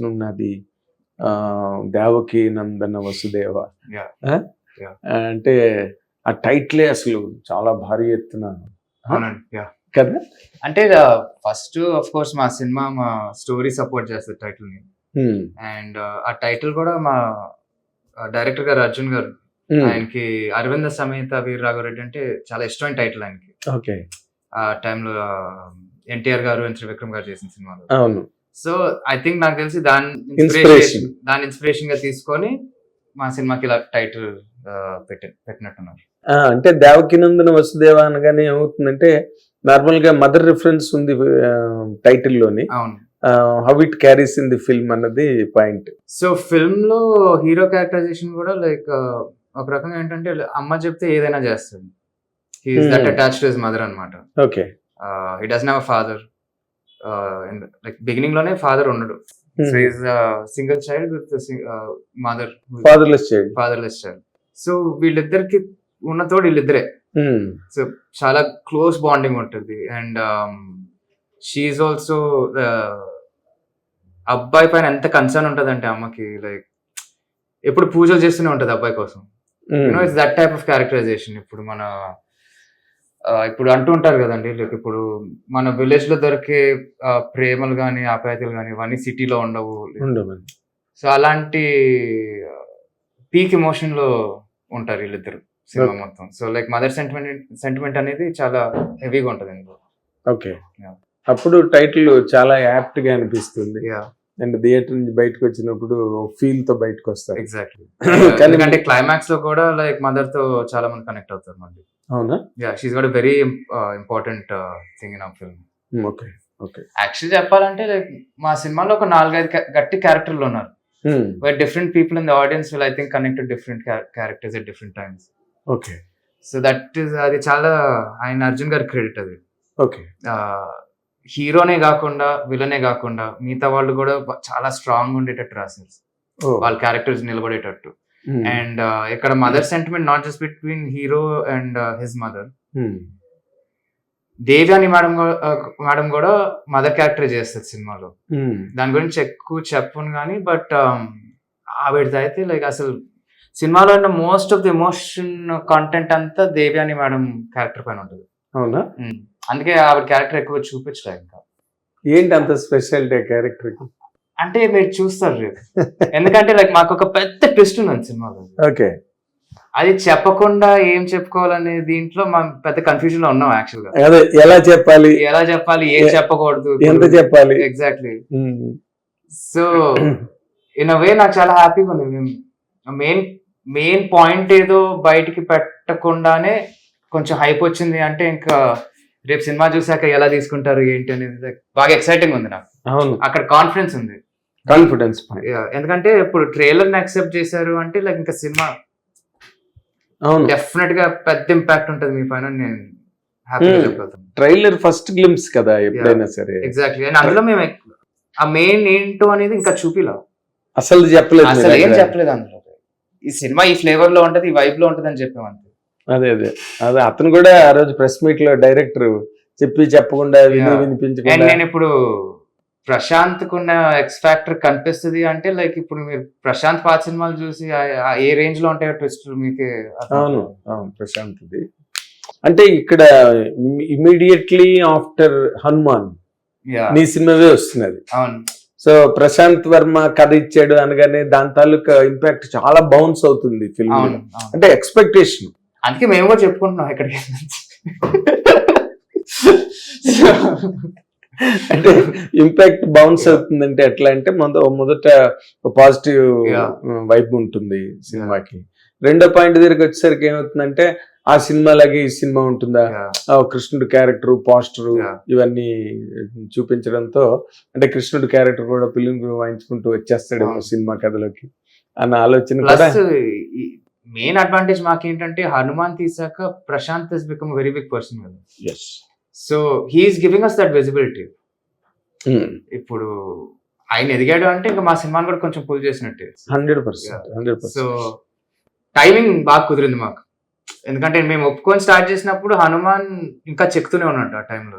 ఉన్నది దేవకి నందన వసుదేవ. అంటే ఆ టైట్లే అసలు చాలా భారీ ఎత్తున. కదా? అంటే ఫస్ట్ ఆఫ్ కోర్స్ మా సినిమా మా స్టోరీ సపోర్ట్ చేస్తుంది టైటిల్ని అండ్ ఆ టైటిల్ కూడా మా డైరెక్టర్ గారు అర్జున్ గారు. ఆయనకి అరవింద సమేత వీర రాఘవరెడ్డి అంటే చాలా ఇష్టమైన టైటిల్ ఆయనకి. ఓకే. ఆ టైంలో ఎన్టీఆర్ గారు అండ్ త్రివిక్రమ్ గారు చేసిన సినిమాలో. అవును. సో ఐ థింక్ నాకు తెలిసి దాని. ఇన్స్పిరేషన్ దాని ఇన్స్పిరేషన్గా తీసుకొని మా సినిమాకి ఇలా టైటిల్ పెట్టి పెట్టినట్టున్నారు. అంటే దేవకి నందన వసుదేవ అనగానే ఏమవుతుందంటే నార్మల్గా మదర్ రిఫరెన్స్ ఉంది టైటిల్లోని అవును. How it carries in the film అన్నది పాయింట్. సో ఫిల్మ్లో హీరో క్యారెక్టరైజేషన్ కూడా లైక్ ఒక రకంగా ఏంటంటే అమ్మ చెప్తే ఏదైనా చేస్తాడు he's that. Attached his mother అనమాట okay he doesn't have father like బిగినింగ్లోనే father ఉండడు so is single child with mother fatherless child fatherless child so వీళ్ళిద్దరికి ఉన్న తోడు వీళ్ళిద్దరే సో చాలా క్లోజ్ బాండింగ్ ఉంటుంది. అండ్ షీఈ్ ఆల్సో అబ్బాయి పైన ఎంత కన్సర్న్ ఉంటుంది అంటే అమ్మకి లైక్ ఎప్పుడు పూజలు చేస్తూనే ఉంటుంది అబ్బాయి కోసం. You know it's that type of characterization ఇప్పుడు మన ఇప్పుడు అంటూ ఉంటారు కదండి లైక్ ఇప్పుడు మన విలేజ్లో దొరికే ప్రేమలు కానీ ఆప్యాయతలు కానీ ఇవన్నీ సిటీలో ఉండవు. ఉండమని సో అలాంటి పీక్ ఎమోషన్లో ఉంటారు వీళ్ళిద్దరు సినిమా. మొత్తం. So like mother sentiment sentiment అనేది చాలా హెవీగా ఉంటుంది ఇందులో ఓకే. అప్పుడు టైటిల్ చాలా యాప్ట్గా అనిపిస్తుంది. యా అండ్ థియేటర్ నుంచి బయటకు వచ్చినప్పుడు ఫీల్తో బయటకు వస్తారు. ఎగ్జాక్ట్లీ కానీ ఎందుకంటే క్లైమాక్స్లో కూడా లైక్ మదర్తో చాలా మంది కనెక్ట్ అవుతారు మళ్ళీ. అవునా? Yeah she's got very important thing in a film okay okay actually చెప్పాలంటే లైక్ మా సినిమాలో ఒక నాలుగైదు గట్టి క్యారెక్టర్లు ఉన్నారు. But different people in the audience will I think connected different characters at different times okay so that is అది చాలా ఆయన అర్జున్ గారి క్రెడిట్ అది. ఓకే హీరోనే కాకుండా విలనే కాకుండా మిగతా వాళ్ళు కూడా చాలా స్ట్రాంగ్ ఉండేటట్టు రాశారు వాళ్ళ క్యారెక్టర్స్ నిలబడేటట్టు. అండ్ ఇక్కడ mother sentiment not just between hero and his mother Devyani madam madam కూడా మదర్ క్యారెక్టర్ చేస్తుంది సినిమాలో. దాని గురించి ఎక్కువ చెప్పను కానీ బట్ ఆవిడది అయితే లైక్ అసలు సినిమాలో ఉన్న most of the emotion content అంతా దేవ్యాని మేడం క్యారెక్టర్ పైన ఉంటుంది. అవునా? ఉమ్. అందుకే ఆవిడ క్యారెక్టర్ ఎక్కువ చూపించలేదు ఇంకా. ఏంటి అంత స్పెషాలిటీ క్యారెక్టర్ అంటే మీరు చూస్తారు రేపు. ఎందుకంటే లైక్ మాకు ఒక పెద్ద ట్విస్ట్ ఉంది సినిమాలో. ఓకే. అది చెప్పకుండా ఏం చెప్పుకోవాలనే దీంట్లో మనం పెద్ద కన్ఫ్యూజన్లో ఉన్నాం యాక్చువల్గా. అదే ఎలా చెప్పాలి? ఎలా చెప్పాలి? ఏం చెప్పకూడదు? ఎంత చెప్పాలి? Exactly. So in a way నాకు చాలా హ్యాపీగా ఉంది. మెయిన్ మెయిన్ పాయింట్ ఏదో బయటికి పెట్టకుండానే కొంచెం హైప్ వచ్చింది అంటే ఇంకా రేపు సినిమా చూసాక ఎలా తీసుకుంటారు ఏంటి అనేది బాగా ఎక్సైటింగ్ ఉంది నాకు. అవును. అక్కడ కాన్ఫిడెన్స్ ఉంది. కాన్ఫిడెన్స్ ఎందుకంటే ఇప్పుడు ట్రైలర్ని యాక్సెప్ట్ చేశారు అంటే లైక్ ఇంకా సినిమా అవును. డెఫినెట్గా పెద్ద ఇంపాక్ట్ ఉంటుంది మీ పైన నేను ట్రైలర్ ఫస్ట్ గ్లిమ్స్ కదా ఎప్పుడైనా సరే. ఎగ్జాక్ట్లీ అండ్ అందులో మేము ఆ మెయిన్ ఏంటో అనేది ఇంకా చూపిలా. అసలు చెప్పలేదు అసలు ఏం. చెప్పలేదు అందులో. ఈ సినిమా ఈ ఫ్లేవర్లో ఉంటది ఈ వైబ్లో ఉంటది అని చెప్పాం అంతే అదే అదే. అదే అతను కూడా ఆ రోజు ప్రెస్ మీట్లో డైరెక్టర్ చెప్పి చెప్పకుండా విని. అండ్ వినిపించకుండా. నేను ఇప్పుడు ప్రశాంత్ కున్న ఎక్స్ ఫ్యాక్టర్ కనిపిస్తుంది అంటే లైక్ ఇప్పుడు మీరు ప్రశాంత్ పాత సినిమాలు చూసి ఆ- ఆ ఏ రేంజ్లో ఉంటాయో ట్విస్ట్ మీకు అవును అవును ప్రశాంత్ది. అంటే ఇక్కడ ఇమీడియట్లీ ఆఫ్టర్ హనుమాన్ Yeah, నీ సినిమావే వస్తున్నది. అవును. సో ప్రశాంత్ వర్మ కథ ఇచ్చాడు అనగానే దాని తాలూకా ఇంపాక్ట్ చాలా బౌన్స్ అవుతుంది ఫిల్మ్ అవును అవును. అంటే ఎక్స్పెక్టేషన్ అందుకే మేము కూడా చెప్పుకుంటున్నాం ఇక్కడికి అంటే ఇంపాక్ట్ బౌన్స్ అవుతుందంటే ఎట్లా అంటే మొద మొదట పాజిటివ్. వైబ్ ఉంటుంది సినిమాకి రెండో పాయింట్ దగ్గరికి వచ్చేసరికి ఏమవుతుందంటే ఆ సినిమాలాగే ఈ సినిమా ఉంటుందా కృష్ణుడు క్యారెక్టర్ పోస్టర్. ఇవన్నీ చూపించడంతో అంటే కృష్ణుడు క్యారెక్టర్ కూడా ఫిలిం వాయించుకుంటూ వచ్చేస్తాడేమో అవును. సినిమా కథలోకి అన్న ఆలోచన మెయిన్ అడ్వాంటేజ్ మాకేంటంటే హనుమాన్ తీసాక Prashanth is become very big person కదా. So he's giving us that visibility ఇప్పుడు ఆయన ఎదిగాడు అంటే ఇంకా మా సినిమాని కూడా కొంచెం పుల్ చేసినట్టే. Hundred percent hundred so timing బాగా కుదిరింది మాకు. ఎందుకంటే మేము ఒప్పుకొని స్టార్ట్ చేసినప్పుడు హనుమాన్ ఇంకా చెక్తూనే ఉన్నాడు ఆ టైంలో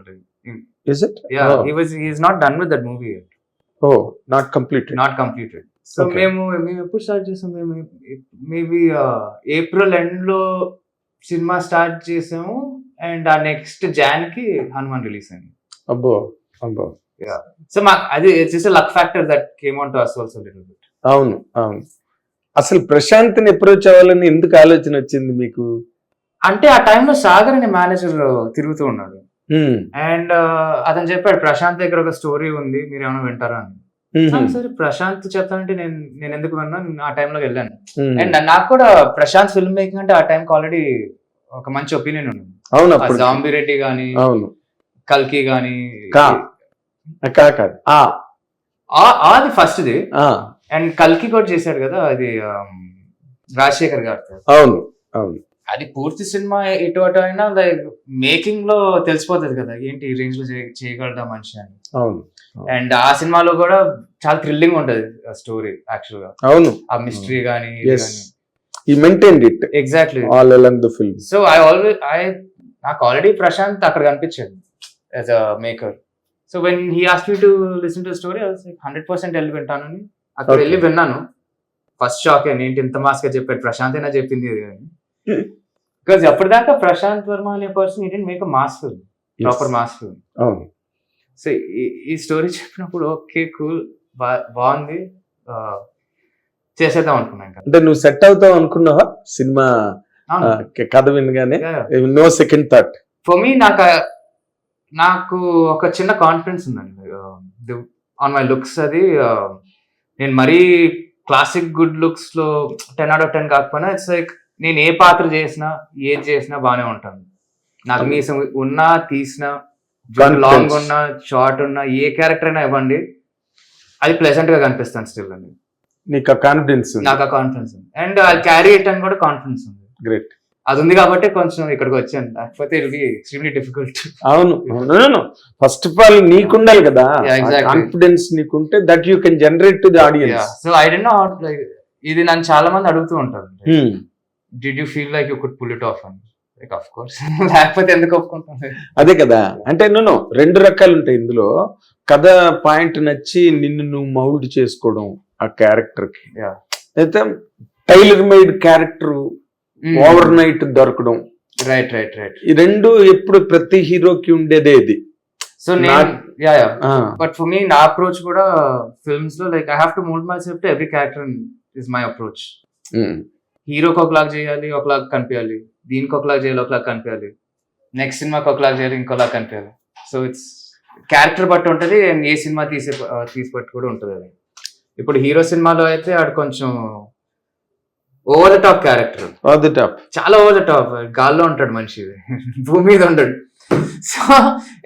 is it yeah he was not done with that movie oh not complete not completed so. మేము మేము ఎప్పుడు స్టార్ట్ చేసాం? మేము మేబీ ఏప్రిల్ ఎండ్లో సినిమా స్టార్ట్ చేసాము. అండ్ ఆ నెక్స్ట్ జాన్కి హనుమాన్ రిలీజ్ అయింది. అబ్బో అబ్బో. సో మా అది it's luck factor that came on to us also little bit అవును అవును. అసలు ప్రశాంత్ని అప్రోచ్ అవ్వాలని ఎందుకు ఆలోచన వచ్చింది మీకు? అంటే ఆ టైంలో సాగర్ అనే మేనేజర్ తిరుగుతూ ఉన్నాడు. అండ్ అతను చెప్పాడు ప్రశాంత్ దగ్గర ఒక స్టోరీ ఉంది మీరు ఏమైనా వింటారా? అని. ఆ, సరే ప్రశాంత్ చెప్తానంటే నేను నేను ఎందుకు విన్నా నేను ఆ టైంలో వెళ్ళాను. అండ్ నాకు కూడా ప్రశాంత్ ఫిల్మ్ మేకింగ్ అంటే ఆ టైంకి ఆల్రెడీ ఒక మంచి ఒపీనియన్ ఉంది. అవును జాంబీ రెడ్డి గాని అవును. కల్కి గాని కాదు అది ఫస్ట్ ది ఆ, అండ్ కల్కి కూడా చేశాడు కదా అది రాజశేఖర్ గారితో అవును అవును. అది పూర్తి సినిమా ఇటు అటు అయినా లైక్ మేకింగ్లో తెలిసిపోతుంది కదా ఏంటి ఈ రేంజ్లో చేయ- చేయగలడా మనిషి అని. అవును. అండ్ ఆ సినిమాలో కూడా చాలా థ్రిల్లింగ్ ఉంటది స్టోరీ యాక్చువల్గా. అవును. ఆ మిస్టరీ గానీ ఈ maintain it exactly all along the film so I always I నాకు ఆల్రెడీ ప్రశాంత్ అక్కడ కనిపించాడు as a maker so when he as me to listen to story hundred percent వెళ్ళి వింటానని అక్కడ. వెళ్ళి విన్నాను. ఫస్ట్ షాక్ ఏంటి ఇంత మాస్గా చెప్పాడు ప్రశాంత్ అయినా చెప్పింది అని. బికాజ్ అప్పటిదాకా ప్రశాంత్ వర్మ అనే పర్సన్ ఏంటంటే make mass film proper mass film so ఈ స్టోరీ చెప్పినప్పుడు ఓకే కూల్ బాగుంది. చేసేద్దాం అనుకున్నాను అంటే నువ్వు సెట్ అవుతావు అనుకున్నావా? సినిమా కథ వినగానే? No second thought for me నాకు నాకు ఒక చిన్న కాన్ఫిడెన్స్ ఉందండి. ఆన్ మై లుక్స్ అది నేను మరీ క్లాసిక్ గుడ్ లుక్స్లో టెన్ అవుట్ ఆఫ్ టెన్ కాకపోయినా ఇట్స్ లైక్ నేను ఏ పాత్ర చేసినా ఏది చేసినా బాగానే ఉంటాను నాకు మీ ఉన్నా తీసినా. లాంగ్ ఉన్నా షార్ట్ ఉన్నా ఏ క్యారెక్టర్ అయినా ఇవ్వండి అది ప్లెజెంట్గా కనిపిస్తాను స్టిల్ అండి. నీకు ఆ కాన్ఫిడెన్స్ నాకు కాన్ఫిడెన్స్ ఉంది. అండ్ అది క్యారీ ఇట్ అని కూడా కాన్ఫిడెన్స్ ఉంది. గ్రేట్ అది ఉంది కాబట్టి కొంచెం ఇక్కడికి వచ్చాను. లేకపోతే ఇది ఎక్స్ట్రీమ్లీ డిఫికల్ట్ అవును. ఫస్ట్ ఆఫ్ ఆల్ నీకుండాలి కదా. Yeah, exactly. కాన్ఫిడెన్స్ నీకుంటే that you can generate to the audience so I don't know like ఇది నన్ను చాలా మంది అడుగుతూ ఉంటారు. Hmm. Did you feel like you could pull it off అని లైక్ ఆఫ్ కోర్స్ లేకపోతే ఎందుకు ఒప్పుకుంటాను అదే కదా. అంటే నేను రెండు రకాలు ఉంటాయి ఇందులో. కథ పాయింట్ నచ్చి నిన్ను నువ్వు మౌల్డ్ చేసుకోవడం ఆ క్యారెక్టర్కి Yeah. అయితే tailor made character overnight దొరకడం. రైట్ రైట్ రైట్ ఈ రెండు ఎప్పుడు ప్రతి హీరోకి ఉండేదే ఇది. సో నేను yeah yeah but for me నా అప్రోచ్ కూడా ఫిల్మ్స్లో like I have to mould myself to every character is my approach హీరోకి ఒకలాగా చేయాలి ఒకలాగా కనిపించాలి. దీనికి ఒకలాగా చేయాలి ఒకలాగా కనిపించాలి. నెక్స్ట్ సినిమాకి ఒకలాగా చేయాలి ఇంకోలాగా కనిపించాలి. సో ఇట్స్ క్యారెక్టర్ బట్టి ఉంటుంది అండ్ ఏ సినిమా తీసే తీసి బట్టి కూడా ఉంటుంది అది. ఇప్పుడు హీరో సినిమాలో అయితే ఆడు కొంచెం over the top character all the top. చాలా ఓవర్ ద టాప్ గాల్లో ఉంటాడు మనిషి. భూమి మీద ఉంటాడు సో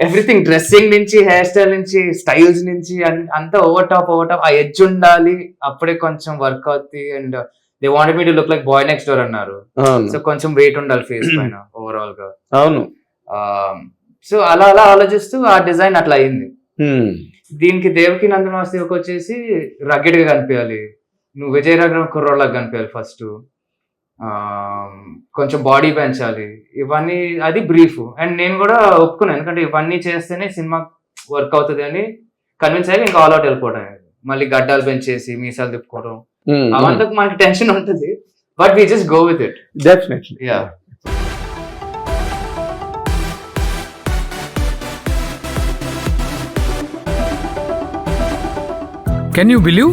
ఎవ్రీథింగ్ డ్రెస్సింగ్ నుంచి హెయిర్ స్టైల్ నుంచి స్టైల్స్ నుంచి అంతా ఓవర్ టాప్ ఓవర్ టాప్ ఆ ఎడ్జ్ ఉండాలి అప్పుడే కొంచెం వర్క్ అవుతుంది and they want me to look like boy next door అన్నారు. సో కొంచెం వెయిట్ ఉండాలి ఫేస్ పైన ఓవరాల్గా అవును సో అలా అలా ఆలోచిస్తూ ఆ డిజైన్ అట్లా అయింది. దీనికి దేవకి నందనవాసికి వచ్చేసి రగ్గెడ్గా కనిపించాలి. నువ్వు విజయ రగం కుర్రోళ్ళకి కనిపించాలి ఫస్ట్ కొంచెం బాడీ పెంచాలి. ఇవన్నీ అది బ్రీఫ్ అండ్ నేను కూడా ఒప్పుకున్నాను. ఎందుకంటే ఇవన్నీ చేస్తేనే సినిమా వర్క్ అవుతుంది అని కన్విన్స్ అయ్యి ఇంకా ఆల్ అవుట్ వెళ్ళిపోవడం. మళ్ళీ గడ్డాలు పెంచేసి మీసాలు తిప్పుకోవడం. ఉమ్, అవంతా మనకి టెన్షన్ ఉంటుంది but we just go with it definitely. Yeah can you believe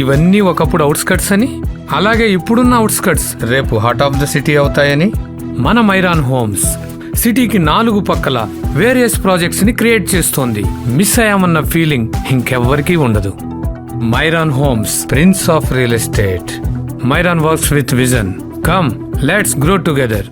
ఇవన్నీ ఒకప్పుడు అవుట్స్కట్స్ అని అలాగే ఇప్పుడున్న అవుట్స్కట్స్ రేపు హార్ట్ ఆఫ్ ద సిటీ అవుతాయని. మన మైరాన్ హోమ్స్ సిటీకి నాలుగు పక్కల వేరియస్ ప్రాజెక్ట్స్ని క్రియేట్ చేస్తోంది. మిస్ అయ్యామన్న ఫీలింగ్ ఇంకెవ్వరికీ ఉండదు. Myron Holmes, Prince of Real Estate. Myron works with Vision. Come, let's grow together.